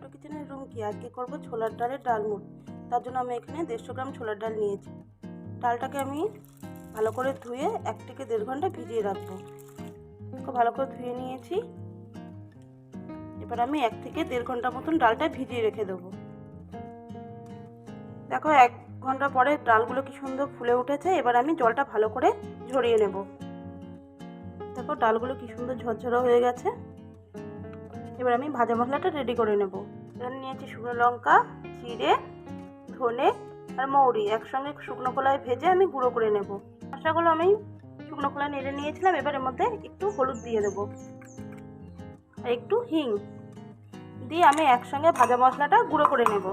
কিচেনের রুম কি আজকে করব? ছোলার ডালের ডালমুট তার জন্য আমি এখানে দেড়শো গ্রাম ছোলার ডাল নিয়েছি। ডালটাকে আমি ভালো করে ধুয়ে এক থেকে দেড় ঘণ্টা ভিজিয়ে রাখব। খুব ভালো করে ধুয়ে নিয়েছি। এবার আমি এক থেকে দেড় ঘণ্টা মতন ডালটা ভিজিয়ে রেখে দেবো। দেখো, এক ঘণ্টা পরে ডালগুলো কি সুন্দর ফুলে উঠেছে। এবার আমি জলটা ভালো করে ঝরিয়ে নেব। দেখো, ডালগুলো কি সুন্দর ঝরঝরা হয়ে গেছে। এবার আমি ভাজা মশলাটা রেডি করে নেব। এখানে নিয়েছি শুকনো লঙ্কা, জিরে, ধনে আর মৌরি। একসঙ্গে শুকনো কলায় ভেজে আমি গুঁড়ো করে নেব। মশলাগুলো আমি শুকনো কলায় নেড়ে নিয়েছিলাম, এবার এর মধ্যে একটু হলুদ দিয়ে দেবো। আর একটু হিং দিয়ে আমি একসঙ্গে ভাজা মশলাটা গুঁড়ো করে নেব।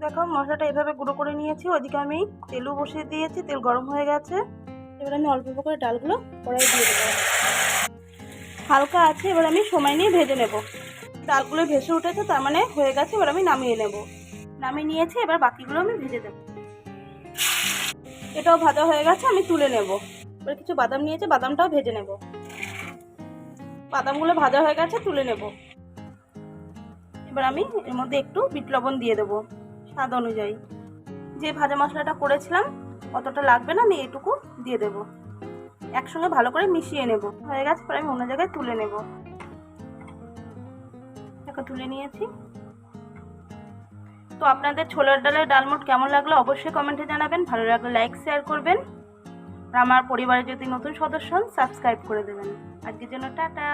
দেখো, মশলাটা এভাবে গুঁড়ো করে নিয়েছি, ওইদিকে আমি তেলও বসিয়ে দিয়েছি, তেল গরম হয়ে গেছে। এবার আমি অল্প অল্প করে ডালগুলো কড়াই দিয়ে দেবো। হালকা আছে, এবার আমি সময় নিয়ে ভেজে নেব। ডালগুলো ভেসে উঠেছে, তার মানে হয়ে গেছে, এবার আমি নামিয়ে নেব। নামিয়ে নিয়েছি, এবার বাকিগুলো আমি ভেজে দেব। এটাও ভাজা হয়ে গেছে, আমি তুলে নেব। এবার কিছু বাদাম নিয়েছে, বাদামটাও ভেজে নেব। বাদামগুলো ভাজা হয়ে গেছে, তুলে নেব। এবার আমি এর মধ্যে একটু বিট লবণ দিয়ে দেবো, স্বাদ অনুযায়ী। যে ভাজা মশলাটা করেছিলাম, অতটা লাগবে না, আমি এটুকু দিয়ে দেবো। একসঙ্গে ভালো করে মিশিয়ে নেব। হয়ে গেছে পরে আমি অন্য জায়গায় তুলে নেব। দেখো, তুলে নিয়েছি। তো আপনাদের ছোলার ডালের ডালমোট কেমন লাগল অবশ্যই কমেন্টে জানাবেন। ভালো লাগলে লাইক শেয়ার করবেন। আর আমার পরিবারে যদি নতুন সদস্য হন সাবস্ক্রাইব করে দেবেন। আজকের জন্য টাটা।